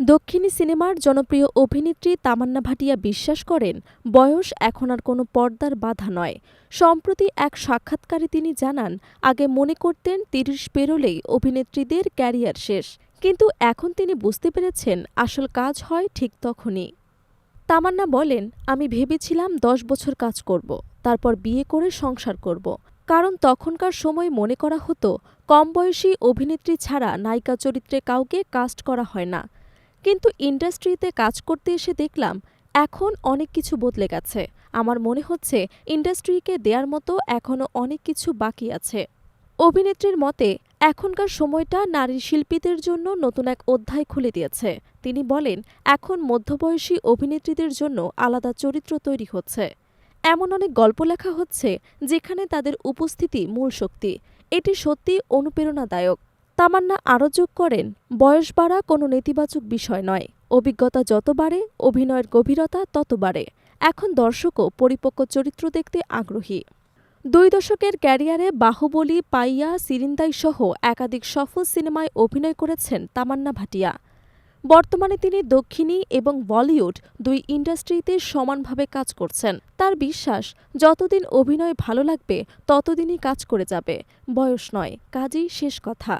দক্ষিণী সিনেমার জনপ্রিয় অভিনেত্রী তামান্না ভাটিয়া বিশ্বাস করেন, বয়স এখন আর কোনো পর্দার বাধা নয়। সম্প্রতি এক সাক্ষাৎকারে তিনি জানান, আগে মনে করতেন তিরিশ পেরোলেই অভিনেত্রীদের ক্যারিয়ার শেষ। কিন্তু এখন তিনি বুঝতে পেরেছেন, আসল কাজ হয় ঠিক তখনই। তামান্না বলেন, আমি ভেবেছিলাম দশ বছর কাজ করব, তারপর বিয়ে করে সংসার করব। কারণ তখনকার সময় মনে করা হতো, কম বয়সী অভিনেত্রী ছাড়া নায়িকা চরিত্রে কাউকে কাস্ট করা হয় না। কিন্তু ইন্ডাস্ট্রিতে কাজ করতে এসে দেখলাম এখন অনেক কিছু বদলে গেছে। আমার মনে হচ্ছে ইন্ডাস্ট্রিকে দেয়ার মতো এখনও অনেক কিছু বাকি আছে। অভিনেত্রীর মতে, এখনকার সময়টা নারী শিল্পীদের জন্য নতুন এক অধ্যায় খুলে দিয়েছে। তিনি বলেন, এখন মধ্যবয়সী অভিনেত্রীদের জন্য আলাদা চরিত্র তৈরি হচ্ছে। এমন অনেক গল্প লেখা হচ্ছে যেখানে তাদের উপস্থিতি মূল শক্তি। এটি সত্যি অনুপ্রেরণাদায়ক। তামান্না আরও যোগ করেন, বয়স বাড়া কোনো নেতিবাচক বিষয় নয়। অভিজ্ঞতা যত বাড়ে, অভিনয়ের গভীরতা তত বাড়ে। এখন দর্শকও পরিপক্ক চরিত্র দেখতে আগ্রহী। দুই দশকের ক্যারিয়ারে বাহুবলী, পাইয়া, সিরিন্দাই সহ একাধিক সফল সিনেমায় অভিনয় করেছেন তামান্না ভাটিয়া। বর্তমানে তিনি দক্ষিণী এবং বলিউড দুই ইন্ডাস্ট্রিতে সমানভাবে কাজ করছেন। তার বিশ্বাস, যতদিন অভিনয় ভালো লাগবে, ততদিনই কাজ করে যাবে। বয়স নয়, কাজই শেষ কথা।